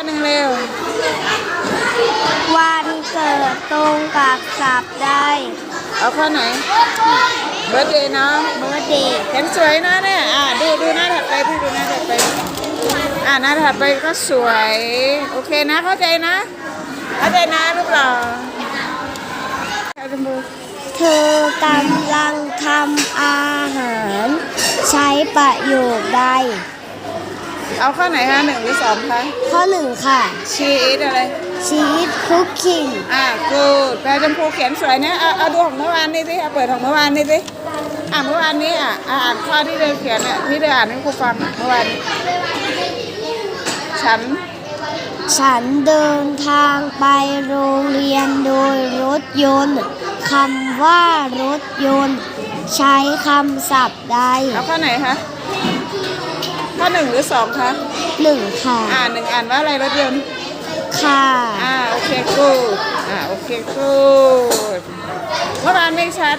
ข้อหนึ่งเร็ว วันเกิดตรงกับสัปดาห์เอาข้อไหน เบิร์ดเดย์เนาะเบอร์เดย์เห็นสวยนะเนี่ย อ่าดูดูหน้าถัดไปพี่ดูหน้าถัดไป อ่าหน้าถัดไปก็สวย โอเคนะเข้าใจนะ เข้าใจนะรูปหล่อใครเป็นมือเธอกำลังทำอาหาร ใช้ประโยคใด เอาข้อไหนคะหนึ่งหรือสองคะข้อหนึ่งค่ะ ชีอิทอะไร ชีสคุกกิ้งอ่ากูดแปลชมพูเขียนสวยนะเอาเอาดูของเมื่อวานนี่สิเอาเปิดของเมื่อวานนี่สิอ่าเมื่อวานนี้อะอ่าอ่านข้อที่เธอเขียนอะที่เธออ่านให้ครูฟังอะเมื่อวานนี้ฉันฉันเดินทางไปโรงเรียนโดยรถยนต์คำว่ารถยนต์ ใช้คำศัพท์ใดเอาข้อไหนคะ ข้อหนึ่งหรือสองคะหนึ่งค่ะอ่านหนึ่งอ่านว่าอะไรรถยนต์ค่ะอ่าโอเคกูดอ่าโอเคกูดเมื่อวานไม่ชัด